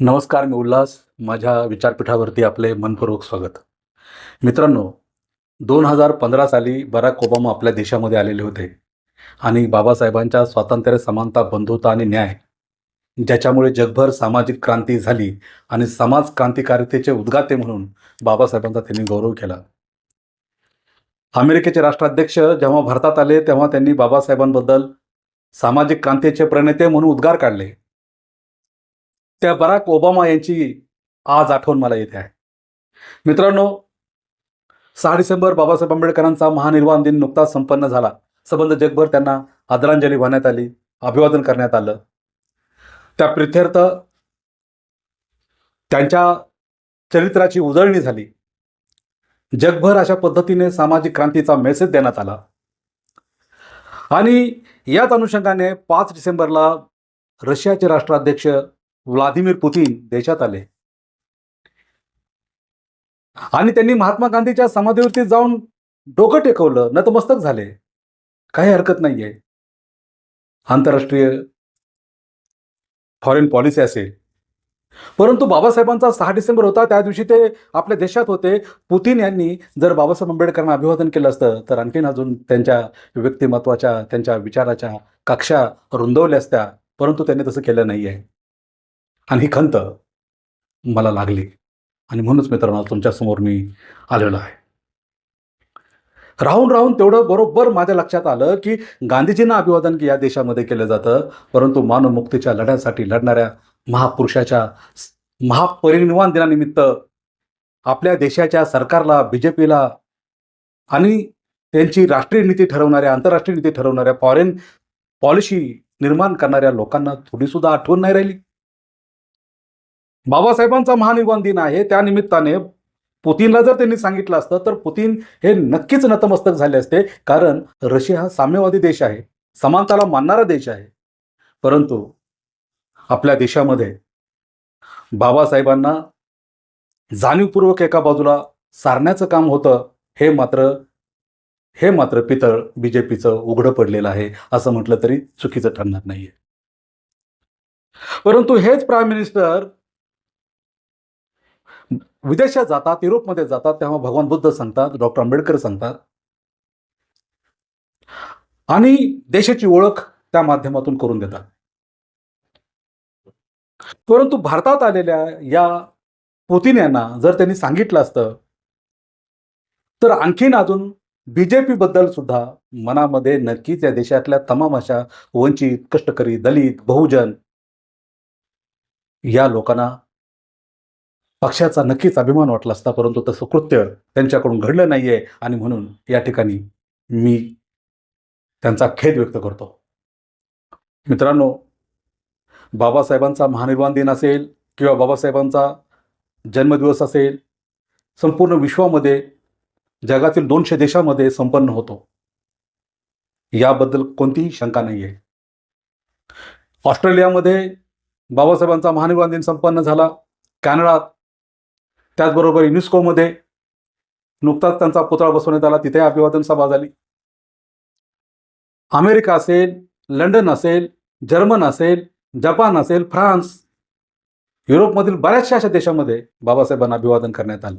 नमस्कार मी उल्हास. माझ्या विचारपीठावरती आपले मनपूर्वक स्वागत. मित्रांनो दोन हजार पंधरा साली बराक ओबामा आपल्या देशामध्ये आलेले होते आणि बाबासाहेबांच्या स्वातंत्र्य समानता बंधुता आणि न्याय ज्याच्यामुळे जगभर सामाजिक क्रांती झाली आणि समाज क्रांतिकारितेचे उद्गाते म्हणून बाबासाहेबांचा त्यांनी गौरव केला. अमेरिकेचे राष्ट्राध्यक्ष जेव्हा भारतात आले तेव्हा त्यांनी बाबासाहेबांबद्दल सामाजिक क्रांतीचे प्रणेते म्हणून उद्गार काढले. त्या बराक ओबामा यांची आज आठवण मला येते आहे. मित्रांनो सहा डिसेंबर बाबासाहेब आंबेडकरांचा महानिर्वाण दिन नुकताच संपन्न झाला. संबंध जगभर त्यांना आदरांजली वाहण्यात आली अभिवादन करण्यात आलं. त्या प्रित्यर्थ त्यांच्या चरित्राची उजळणी झाली. जगभर अशा पद्धतीने सामाजिक क्रांतीचा मेसेज देण्यात आला. आणि याच अनुषंगाने पाच डिसेंबरला रशियाचे राष्ट्राध्यक्ष व्लादिमीर पुतीन देशात आले. आणि त्यांनी महात्मा गांधीच्या समाधीवरती जाऊन डोकं टेकवलं नतमस्तक झाले. काही हरकत नाहीये. आंतरराष्ट्रीय फॉरेन पॉलिसी असेल. परंतु बाबासाहेबांचा सहा डिसेंबर होता त्या दिवशी ते आपल्या देशात होते. पुतीन यांनी जर बाबासाहेब आंबेडकरांना अभिवादन केलं असतं तर आणखीन अजून त्यांच्या व्यक्तिमत्वाच्या त्यांच्या विचाराच्या कक्षा रुंदवल्या असत्या परंतु त्यांनी तसं केलं नाही आहे आणि ही खंत मला लागली. आणि म्हणूनच मित्रांनो तुमच्यासमोर मी आलेलो आहे. राहून राहून तेवढं बरोबर माझ्या लक्षात आलं की गांधीजींना अभिवादन की या देशामध्ये केलं जातं परंतु मानवमुक्तीच्या लढ्यासाठी लढणाऱ्या महापुरुषाच्या महापरिनिर्वाण दिनानिमित्त आपल्या देशाच्या सरकारला बी जे पीला आणि त्यांची राष्ट्रीय नीती ठरवणाऱ्या आंतरराष्ट्रीय नीती ठरवणाऱ्या फॉरेन पॉलिसी निर्माण करणाऱ्या लोकांना थोडीसुद्धा आठवण नाही राहिली. बाबासाहेबांचा महानिर्वाण दिन आहे. त्या निमित्ताने पुतीनला जर त्यांनी सांगितलं असतं तर पुतीन हे नक्कीच नतमस्तक झाले असते. कारण रशिया हा साम्यवादी देश आहे. समानताला मानणारा देश आहे. परंतु आपल्या देशामध्ये बाबासाहेबांना जाणीवपूर्वक एका बाजूला सारण्याचं काम होतं. हे मात्र हे मात्र पितळ बी जे पीचं उघडं पडलेलं आहे असं म्हटलं तरी चुकीचं ठरणार नाहीये. परंतु हेच प्राईम मिनिस्टर विदेशात जातात युरोपमध्ये जातात तेव्हा भगवान बुद्ध सांगतात डॉक्टर आंबेडकर सांगतात. आणि देशाची ओळख त्या माध्यमातून करून देतात. परंतु भारतात आलेल्या या पुतीन यांना जर त्यांनी सांगितलं असतं तर आणखीन अजून बीजेपी बद्दल सुद्धा मनामध्ये नक्कीच या देशातल्या तमाम अशा वंचित कष्टकरी दलित बहुजन या लोकांना पक्षाचा नक्कीच अभिमान वाटला असता परंतु तसं कृत्य त्यांच्याकडून घडलं नाहीये आणि म्हणून या ठिकाणी मी त्यांचा खेद व्यक्त करतो. मित्रांनो बाबासाहेबांचा महानिर्वाण दिन असेल किंवा बाबासाहेबांचा जन्मदिवस असेल संपूर्ण विश्वामध्ये जगातील दोनशे देशामध्ये संपन्न होतो. याबद्दल कोणतीही शंका नाही आहे ऑस्ट्रेलियामध्ये बाबासाहेबांचा महानिर्वाण दिन संपन्न झाला. कॅनडात त्याचबरोबर युनेस्कोमध्ये नुकताच त्यांचा पुतळा बसवण्यात आला तिथे अभिवादन सभा झाली. अमेरिका असेल लंडन असेल जर्मन असेल जपान असेल फ्रान्स युरोपमधील बऱ्याचशा अशा देशामध्ये बाबासाहेबांना अभिवादन करण्यात आलं.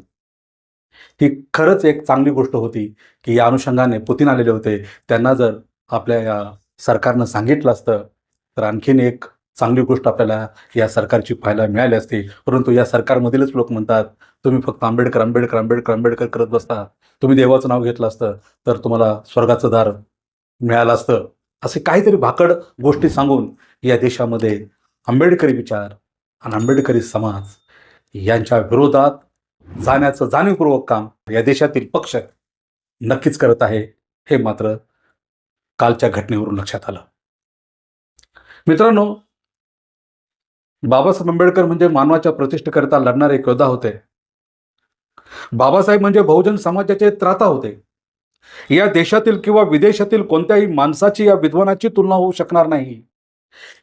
ही खरंच एक चांगली गोष्ट होती की या अनुषंगाने पुतीन आलेले होते. त्यांना जर आपल्या या सरकारनं सांगितलं असतं तर आणखीन एक चांगली गोष्ट आपल्याला या सरकारची पाहायला मिळाली असते. परंतु या सरकारमधीलच लोक म्हणतात तुम्ही फक्त आंबेडकर आंबेडकर आंबेडकर आंबेडकर करत बसता. तुम्ही देवाचं नाव घेतलं असतं तर तुम्हाला स्वर्गाचं दार मिळालं असतं. असे काहीतरी भाकड गोष्टी सांगून या देशामध्ये आंबेडकरी विचार आणि आंबेडकरी समाज यांच्या विरोधात जाण्याचं जाणीवपूर्वक काम या देशातील पक्ष नक्कीच करत आहे हे मात्र कालच्या घटनेवरून लक्षात आलं. मित्रांनो बाबासाहेब आंबेडकर म्हणजे मानवाच्या प्रतिष्ठेकरिता लढणारे एक योद्धा होते. बाबासाहेब म्हणजे बहुजन समाजाचे त्राता होते. या देशातील किंवा विदेशातील कोणत्याही माणसाची या विद्वानाची तुलना होऊ शकणार नाही.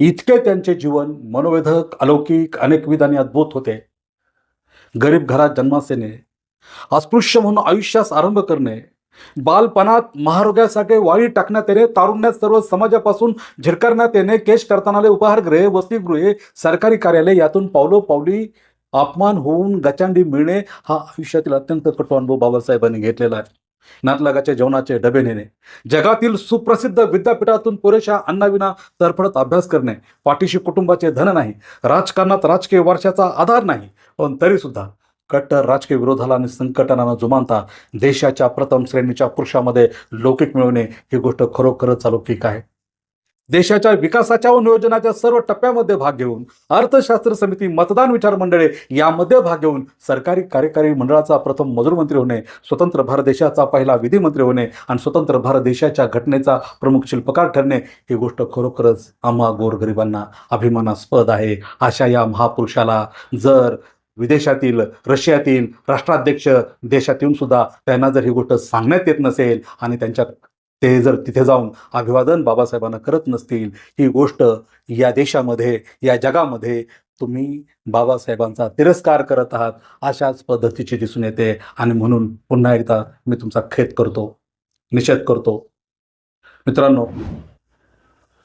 इतके त्यांचे जीवन मनोवेधक अलौकिक अनेकविध आणि अद्भुत होते. गरीब घरात जन्मास येणे अस्पृश्य म्हणून आयुष्यास आरंभ करणे बालपणात महारोग्यासाठी वाळी टाकण्यात येणे तारुण्यात सर्व समाजापासून झिरकारण्यात येणे केश करतानाले उपहारगृहे वसतिगृहे सरकारी कार्यालय यातून पावलो पावली अपमान होऊन गचांडी मिळणे हा आयुष्यातील अत्यंत कटू अनुभव बाबासाहेबांनी घेतलेला आहे. नातलागाच्या जेवणाचे डबे नेणे जगातील सुप्रसिद्ध विद्यापीठातून पुरेशा अन्नाविना तरफडत अभ्यास करणे पाठीशी कुटुंबाचे धन नाही राजकारणात राजकीय वर्षाचा आधार नाही पण तरी सुद्धा कट्टर राजकीय विरोधाला आणि संकटांना जुमानता देशाच्या प्रथम श्रेणीच्या पुरुषामध्ये लौकिक मिळवणे ही गोष्ट खरोखरच अलौकिक आहे. देशाच्या विकासाच्या व नियोजनाच्या सर्व टप्प्यामध्ये भाग घेऊन अर्थशास्त्र समिती मतदान विचार मंडळे यामध्ये भाग घेऊन सरकारी कार्यकारी मंडळाचा प्रथम मजूर मंत्री होणे स्वतंत्र भारत देशाचा पहिला विधिमंत्री होणे आणि स्वतंत्र भारत देशाच्या घटनेचा प्रमुख शिल्पकार ठरणे ही गोष्ट खरोखरच आम्हा गोरगरिबांना अभिमानास्पद आहे. अशा या महापुरुषाला जर विदेशातील रशियातील राष्ट्राध्यक्ष देशात येऊन सुद्धा त्यांना जर ही गोष्ट सांगण्यात येत नसेल आणि त्यांच्या ते जर तिथे जाऊन अभिवादन बाबासाहेबांना करत नसतील ही गोष्ट या देशामध्ये या जगामध्ये तुम्ही बाबासाहेबांचा तिरस्कार करत आहात अशाच पद्धतीची दिसून येते. आणि म्हणून पुन्हा एकदा मी तुमचा खेद करतो निषेध करतो. मित्रांनो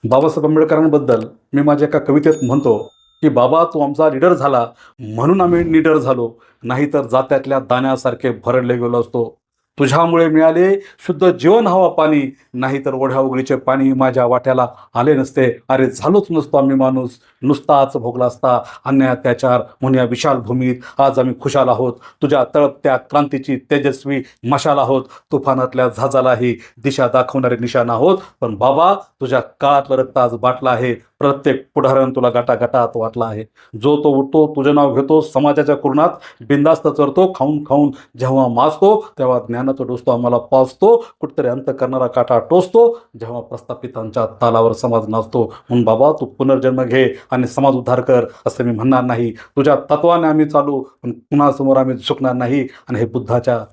बाबासाहेब आंबेडकरांबद्दल मी माझ्या एका कवितेत म्हणतो की बाबा तू आमचा लिडर झाला म्हणून आम्ही निडर झालो. नाहीतर जात्यातल्या दाण्यासारखे भरडले गेलो असतो. तुझ्यामुळे मिळाले शुद्ध जीवन हवा पाणी. नाहीतर ओढ्या उघडीचे पाणी माझ्या वाट्याला आले नसते. अरे झालोच नसतो आम्ही माणूस. नुसताच भोगला असता अन्याय अत्याचार म्हणून या विशाल भूमीत आज आम्ही खुशाल आहोत. तुझ्या तळपत्या क्रांतीची तेजस्वी मशाल आहोत. तुफानातल्या झाजालाही दिशा दाखवणारे निशाण आहोत. पण बाबा तुझ्या काळातलं रक्त आज बाटला आहे. प्रत्येक पुढारण तुला गटागटात वाटला आहे. जो तो उठतो तुझं नाव घेतो समाजाच्या कुरणात बिंदास्त चरतो खाऊन खाऊन जेव्हा माजतो तेव्हा ज्ञानाचा डोसतो आम्हाला पावसतो कुठतरी अंत करणारा काटा टोचतो जेव्हा प्रस्थापितांच्या तालावर समाज नाचतो. म्हणून बाबा तू पुनर्जन्म घे आणि समाज उद्धार कर असं मी म्हणणार नाही. तुझ्या तत्वाने आम्ही चालू पण कुणासमोर आम्ही झुकणार नाही. आणि हे बुद्धाच्या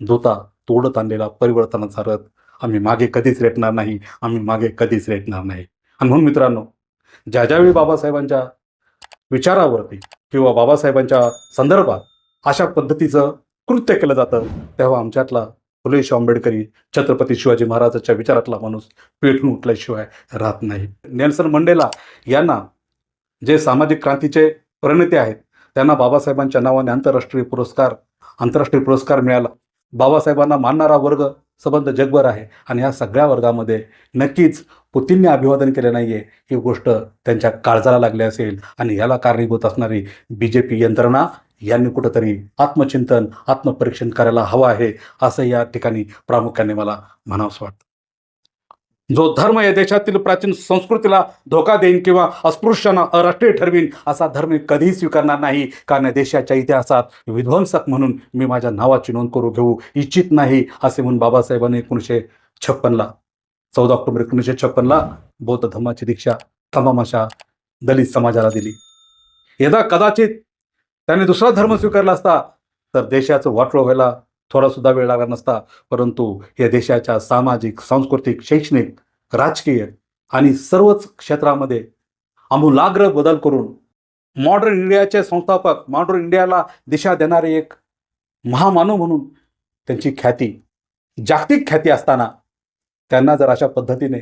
दूता तोडत आणलेला परिवर्तनाचा रथ आम्ही मागे कधीच रेटणार नाही. आम्ही मागे कधीच रेटणार नाही. आणि म्हणून मित्रांनो ज्या ज्यावेळी बाबासाहेबांच्या विचारावरती किंवा बाबासाहेबांच्या संदर्भात अशा पद्धतीचं कृत्य केलं जातं तेव्हा आमच्यातला फुले आंबेडकरी छत्रपती शिवाजी महाराजांच्या विचारातला माणूस पेटून उठल्याशिवाय राहत नाही. नेल्सन मंडेला यांना जे सामाजिक क्रांतीचे प्रणेते आहेत त्यांना बाबासाहेबांच्या नावाने आंतरराष्ट्रीय पुरस्कार आंतरराष्ट्रीय पुरस्कार मिळाला. बाबासाहेबांना मानणारा वर्ग संबंध जगभर आहे आणि ह्या सगळ्या वर्गामध्ये नक्कीच पुतींनी अभिवादन केलं नाहीये ही गोष्ट त्यांच्या काळजाला लागली असेल आणि याला कारणीभूत असणारी बी जे पी यंत्रणा यांनी कुठंतरी आत्मचिंतन आत्मपरीक्षण करायला हवं आहे असं या ठिकाणी प्रामुख्याने मला म्हणावंसं वाटतं. जो धर्म या देशातील प्राचीन संस्कृतीला धोका देईन किंवा अस्पृश्यांना अराष्ट्रीय ठरवीन असा धर्म मी कधीही स्वीकारणार नाही. कारण देशाच्या इतिहासात विध्वंसक म्हणून मी माझ्या नावाची नोंद करू घेऊ इच्छित नाही असे म्हणून बाबासाहेबांनी एकोणीसशे छप्पनला चौदा ऑक्टोबर एकोणीसशे छप्पनला बौद्ध धर्माची दीक्षा तमाम अशा दलित समाजाला दिली. यदा कदाचित त्याने दुसरा धर्म स्वीकारला असता तर देशाचं वाटोळं व्हायला थोडासुद्धा वेळ लागला नसता परंतु या देशाच्या सामाजिक सांस्कृतिक शैक्षणिक राजकीय आणि सर्वच क्षेत्रामध्ये आमूलाग्र बदल करून मॉडर्न इंडियाचे संस्थापक मॉडर्न इंडियाला दिशा देणारे एक महामानव म्हणून त्यांची ख्याती जागतिक ख्याती असताना त्यांना जर अशा पद्धतीने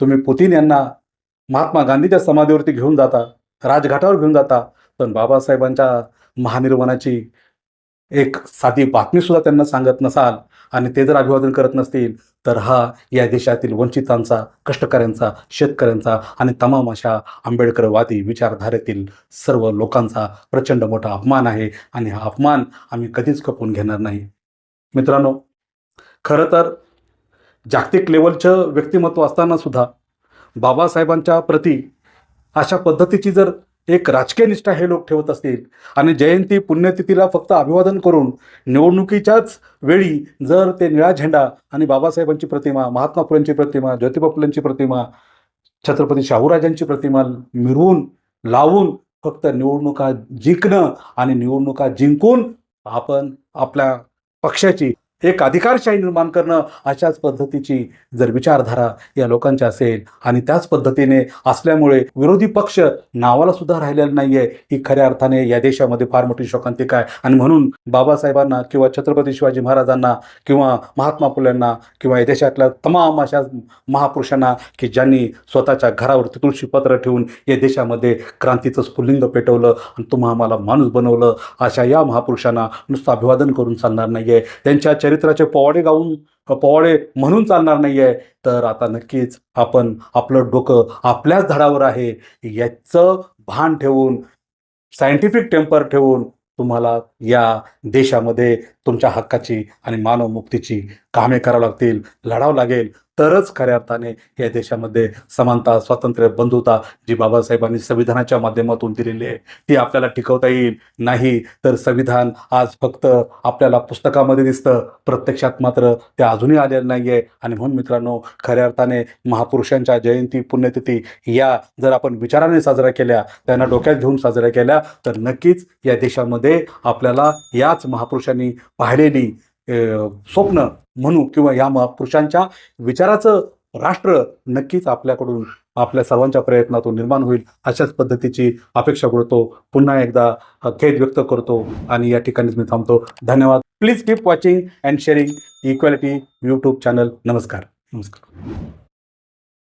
तुम्ही पुतीन यांना महात्मा गांधीच्या समाधीवरती घेऊन जाता राजघाटावर घेऊन जाता पण बाबासाहेबांच्या महानिर्वाणाची एक साधी बातमी सुद्धा त्यांना सांगत नसाल आणि ते जर अभिवादन करत नसतील तर हा या देशातील वंचितांचा कष्टकऱ्यांचा शेतकऱ्यांचा आणि तमाम अशा आंबेडकरवादी विचारधारेतील सर्व लोकांचा प्रचंड मोठा अपमान आहे आणि हा अपमान आम्ही कधीच खपवून घेणार नाही. मित्रांनो खरं तर जागतिक लेवलचं व्यक्तिमत्व असताना सुद्धा बाबासाहेबांच्या प्रती अशा पद्धतीची जर एक राजकीय निष्ठा हे लोक ठेवत असतील. आणि जयंती पुण्यतिथीला फक्त अभिवादन करून निवडणुकीच्याच वेळी जर ते निळा झेंडा आणि बाबासाहेबांची प्रतिमा महात्मा फुलेंची प्रतिमा ज्योतिबा फुलेंची प्रतिमा छत्रपती शाहूराजांची प्रतिमा मिरवून लावून फक्त निवडणुका जिंकणं आणि निवडणुका जिंकून आपण आपल्या पक्षाची एक अधिकारशाही निर्माण करणं अशाच पद्धतीची जर विचारधारा या लोकांची असेल आणि त्याच पद्धतीने असल्यामुळे विरोधी पक्ष नावाला सुद्धा राहिलेला नाहीये ही खऱ्या अर्थाने या देशामध्ये फार मोठी शोकांतिका आहे. आणि म्हणून बाबासाहेबांना किंवा छत्रपती शिवाजी महाराजांना किंवा महात्मा फुल्यांना किंवा या देशातल्या तमाम अशा महापुरुषांना की ज्यांनी स्वतःच्या घरावरती तुळशी पत्र ठेवून या देशामध्ये क्रांतीचं स्फुल्लिंग पेटवलं आणि तुम्हा आम्हाला माणूस बनवलं अशा या महापुरुषांना नुसतं अभिवादन करून चालणार नाहीये. त्यांच्या चरित्राचे पोवाडे गाऊन पोवाडे म्हणून चालणार नाहीये. तर आता नक्कीच आपण आपलं डोकं आपल्याच धडावर आहे. याचं भान ठेवून सायंटिफिक टेम्पर ठेवून तुम्हाला या देशामध्ये तुमच्या हक्काची आणि मानवमुक्तीची कामे करावं लागतील लढावं लागेल. तरच खऱ्या अर्थाने या देशामध्ये समानता स्वातंत्र्य बंधुता जी बाबासाहेबांनी संविधानाच्या माध्यमातून दिलेली आहे ती आपल्याला टिकवता येईल. नाही तर संविधान आज फक्त आपल्याला पुस्तकामध्ये दिसतं प्रत्यक्षात मात्र ते अजूनही आलेलं नाही आहे आणि म्हणून मित्रांनो खऱ्या अर्थाने महापुरुषांच्या जयंती पुण्यतिथी या जर आपण विचाराने साजऱ्या केल्या त्यांना डोक्यात घेऊन साजऱ्या केल्या तर नक्कीच या देशामध्ये आपल्याला याच महापुरुषांनी पाहिलेली स्वप्न म्हणू किंवा या महापुरुषांच्या विचाराचं राष्ट्र नक्कीच आपल्याकडून आपल्या सर्वांच्या प्रयत्नातून निर्माण होईल अशाच पद्धतीची अपेक्षा करतो. पुन्हा एकदा खेद व्यक्त करतो आणि या ठिकाणीच मी थांबतो. धन्यवाद. Please keep watching and sharing equality YouTube channel नमस्कार. नमस्कार.